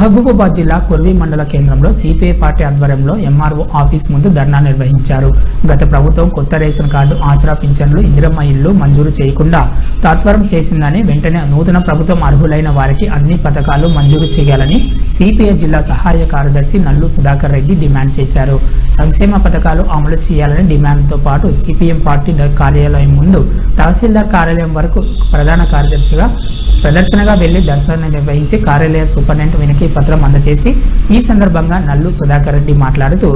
మహబూబాబాద్ జిల్లా కుర్వి మండల కేంద్రంలో సిపిఐ పార్టీ ఆధ్వర్యంలో ఎంఆర్ఓ ఆఫీస్ ముందు ధర్నా నిర్వహించారు. గత ప్రభుత్వం కొత్త రేషన్ కార్డు ఆసరా పింఛన్లు ఇందిరమ్మ ఇళ్ళు మంజూరు చేయకుండా తాత్వరం చేసిందని వెంటనే నూతన ప్రభుత్వం అర్హులైన వారికి అన్ని పథకాలు మంజూరు చేయాలని సిపిఐ జిల్లా సహాయ కార్యదర్శి నల్లు సుధాకర్ రెడ్డి డిమాండ్ చేశారు. సంక్షేమ పథకాలు అమలు చేయాలని డిమాండ్తో పాటు సిపిఎం పార్టీ కార్యాలయం ముందు తహసీల్దార్ కార్యాలయం వరకు ప్రధాన కార్యదర్శిగా ప్రదర్శనగా వెళ్ళి దర్శనాన్ని నిర్వహించి కార్యాలయ సూపరింటెండెంట్ వినతి పత్రం అందజేసి ఈ సందర్భంగా నల్లు సుధాకర్ రెడ్డి మాట్లాడుతూ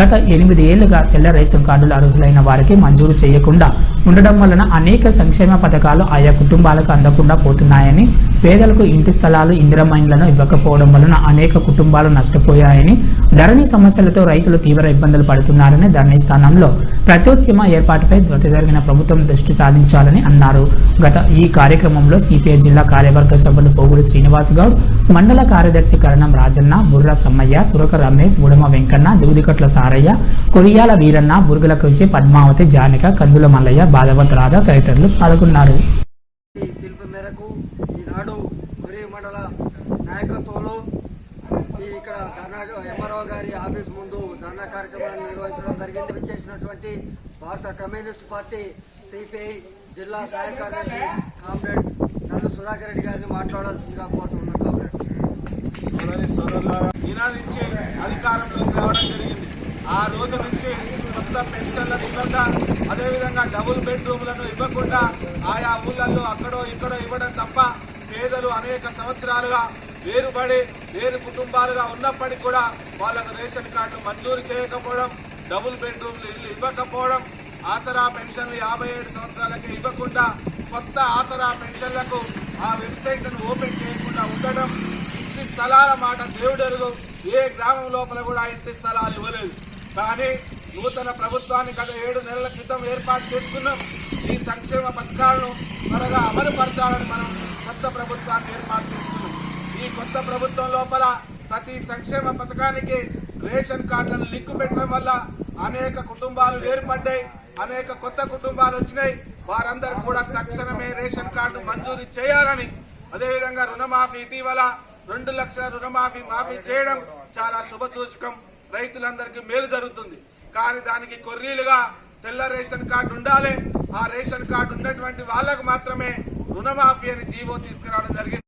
గత ఎనిమిది ఏళ్ళుగా తెల్ల రేషన్ కార్డులు అర్హులైన వారికి మంజూరు చేయకుండా ఉండడం వలన అనేక సంక్షేమ పథకాలు ఆయా కుటుంబాలకు అందకుండా పోతున్నాయని పేదలకు ఇంటి స్థలాలు ఇందిరమైన్లను ఇవ్వకపోవడం వలన అనేక కుటుంబాలు నష్టపోయాయని ధరణి సమస్యలతో రైతులు తీవ్ర ఇబ్బందులు పడుతున్నారని ధరణి స్థానంలో ప్రత్యుద్యమ ఏర్పాటుపై త్వత జరిగిన ప్రభుత్వం దృష్టి సాధించాలని అన్నారు. గత ఈ కార్యక్రమంలో సిపిఐ జిల్లా కార్యవర్గ సభ్యులు పోగుడి శ్రీనివాస్ గౌడ్ మండల కార్యదర్శి కరణం రాజన్న బుర్ర సమ్మయ్య తురక రమేష్ బుడమ వెంకన్న దూదికట్ల సారయ్య కొరియాల వీరన్న బురుగుల కృషి పద్మావతి జానిక కందుల మల్లయ్య బాధవత్ రాధా తదితరులు పాల్గొన్నారు. ఈ పిలుపు మేరకు ఈనాడు మండల నాయకత్వంలో ఇక్కడ ధర్నా ఎంఆర్ఓ గారి ఆఫీస్ ముందు ధర్నా కార్యక్రమాన్ని నిర్వహించడం జరిగింది. విచ్చేసినటువంటి భారత కమ్యూనిస్ట్ పార్టీ సిపిఐ జిల్లా సహాయ కార్యదర్శి కామ్రేడ్ నన్ను సుధాకర్ రెడ్డి గారిని మాట్లాడాల్సిందిగా కోరుతున్నాను కామ్రేడ్ సోదరి సోదరులారా అధికారంలోకి రావడం జరిగింది. ఆ రోజు నుంచి కొత్త పెన్షన్లను ఇవ్వకుండా అదేవిధంగా డబుల్ బెడ్రూమ్లను ఇవ్వకుండా ఆయా ఊళ్ళల్లో అక్కడో ఇక్కడో ఇవ్వడం తప్ప పేదలు అనేక సంవత్సరాలుగా వేరుపడి వేరు కుటుంబాలుగా ఉన్నప్పటికీ కూడా వాళ్ళకు రేషన్ కార్డు మంజూరు చేయకపోవడం డబుల్ బెడ్రూమ్లు ఇల్లు ఇవ్వకపోవడం ఆసరా పెన్షన్లు యాభై ఏడు సంవత్సరాలకి ఇవ్వకుండా కొత్త ఆసరా పెన్షన్లకు ఆ వెబ్సైట్లను ఓపెన్ చేయకుండా ఉండడం ఇంటి స్థలాల మాట దేవుడెరుగు ఏ గ్రామం లోపల కూడా ఇంటి స్థలాలు ఇవ్వలేదు. కానీ నూతన ప్రభుత్వాన్ని గత ఏడు నెలల క్రితం ఏర్పాటు చేసుకున్నాం. ఈ సంక్షేమ పథకాలను త్వరగా అమలుపరచాలని మనం కొత్త ప్రభుత్వాన్ని ఏర్పాటు చేసుకున్నాం. ఈ కొత్త ప్రభుత్వం లోపల ప్రతి సంక్షేమ పథకానికి రేషన్ కార్డులను లింకు పెట్టడం వల్ల అనేక కుటుంబాలు ఏర్పడ్డాయి. అనేక కొత్త కుటుంబాలు వచ్చినాయి. వారందరూ కూడా తక్షణమే రేషన్ కార్డు మంజూరు చేయాలని. అదేవిధంగా రుణమాఫీ ఇటీవల రెండు లక్షల రుణమాఫీ మాఫీ చేయడం చాలా శుభ సూచకం. రైతులందరికీ మేలు జరుగుతుంది. కానీ దానికి కొర్రీలుగా తెల్ల రేషన్ కార్డు ఉండాలి. ఆ రేషన్ కార్డు ఉన్నటువంటి వాళ్ళకు మాత్రమే రుణమాఫీ అని జీవో తీసుకురావడం జరిగింది.